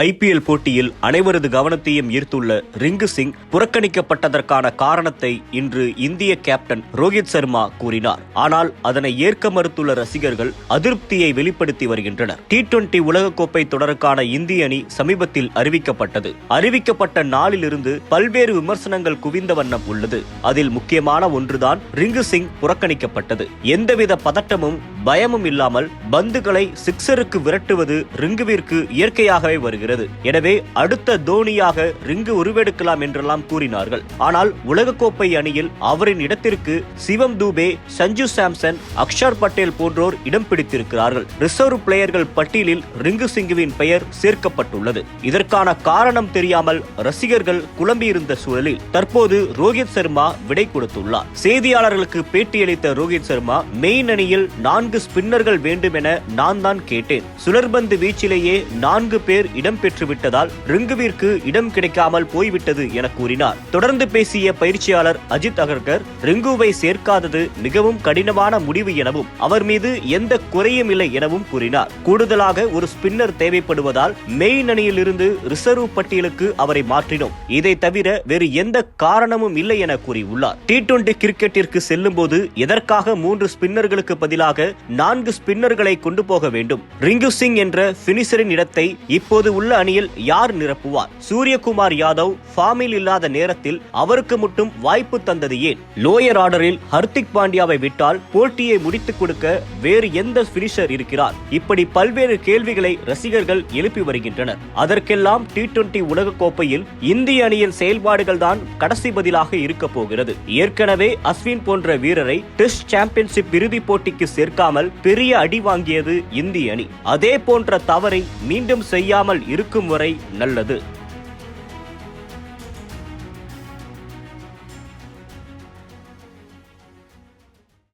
IPL போட்டியில் அனைவரது கவனத்தையும் ஈர்த்துள்ள ரிங்கு சிங் புறக்கணிக்கப்பட்டதற்கான காரணத்தை இன்று இந்திய கேப்டன் ரோஹித் சர்மா கூறினார். ஆனால் அதனை ஏற்க மறுத்துள்ள ரசிகர்கள் அதிருப்தியை வெளிப்படுத்தி வருகின்றனர். டி டுவெண்டி உலகக்கோப்பை தொடருக்கான இந்திய அணி சமீபத்தில் அறிவிக்கப்பட்டது. அறிவிக்கப்பட்ட நாளிலிருந்து பல்வேறு விமர்சனங்கள் குவிந்த வண்ணம் உள்ளது. அதில் முக்கியமான ஒன்றுதான் ரிங்கு சிங் புறக்கணிக்கப்பட்டது. எந்தவித பதட்டமும் பயமும் இல்லாமல் பந்துகளை சிக்ஸருக்கு விரட்டுவது ரிங்குவிற்கு இயற்கையாகவே வருகிறது. எனவே அடுத்த தோனியாக ரிங்கு உருவெடுக்கலாம் என்றெல்லாம் கூறினார்கள். ஆனால் உலகக்கோப்பை அணியில் அவரின் இடத்திற்கு சிவம் தூபே சஞ்சு சாம்சன் அக்ஷர் பட்டேல் போன்றோர் இடம் பிடித்திருக்கிறார்கள். ரிசர்வ் பிளேயர்கள் பட்டியலில் ரிங்கு சிங்குவின் பெயர் சேர்க்கப்பட்டுள்ளது. இதற்கான காரணம் தெரியாமல் ரசிகர்கள் குழம்பியிருந்த சூழலில் தற்போது ரோஹித் சர்மா விடை கொடுத்துள்ளார். செய்தியாளர்களுக்கு பேட்டியளித்த ரோஹித் சர்மா மெயின் அணியில் நான்கு ஸ்பின்னர்கள் வேண்டும் என நான் தான் கேட்டேன். சுழற்பந்து வீச்சிலேயே நான்கு பேர் இடம் பெற்றுவிட்டதால் ரிங்குவிற்கு இடம் கிடைக்காமல் போய்விட்டது என கூறினார். தொடர்ந்து பேசிய பயிற்சியாளர் அஜித் அகர்கர் ரிங்குவை சேர்க்காதது மிகவும் கடினமான முடிவு எனவும் அவர் மீது எந்த குறையும் இல்லை எனவும் கூறினார். கூடுதலாக ஒரு ஸ்பின்னர் தேவைப்படுவதால் மெயின் அணியில் இருந்து ரிசர்வ் பட்டியலுக்கு அவரை மாற்றினோம். இதை தவிர வேறு எந்த காரணமும் இல்லை என கூறியுள்ளார். டி டுவெண்டி கிரிக்கெட்டிற்கு செல்லும் போது எதற்காக மூன்று ஸ்பின்னர்களுக்கு பதிலாக நான்கு ஸ்பின்னர்களை கொண்டு போக வேண்டும். ரிங்கு சிங் என்ற பினிஷரின் இடத்தை இப்போது உள்ள அணியில் யார் நிரப்புவார்? சூரியகுமார் யாதவ் ஃபார்மில் இல்லாத நேரத்தில் அவருக்கு மட்டும் வாய்ப்பு தந்தது ஏன்? லோயர் ஆர்டரில் ஹர்திக் பாண்டியாவை விட்டால் போட்டியை முடித்துக் கொடுக்க வேறு எந்த பினிஷர் இருக்கிறார்? இப்படி பல்வேறு கேள்விகளை ரசிகர்கள் எழுப்பி வருகின்றனர். அதற்கெல்லாம் டி டுவெண்டி உலகக்கோப்பையில் இந்திய அணியின் செயல்பாடுகள் தான் கடைசி பதிலாக இருக்க போகிறது. ஏற்கனவே அஸ்வின் போன்ற வீரரை டெஸ்ட் சாம்பியன்ஷிப் இறுதிப் போட்டிக்கு சேர்க்காமல் பெரிய அடி வாங்கியது இந்திய அணி. அதே போன்ற தவறை மீண்டும் செய்யாமல் இருக்கும் வரை நல்லது.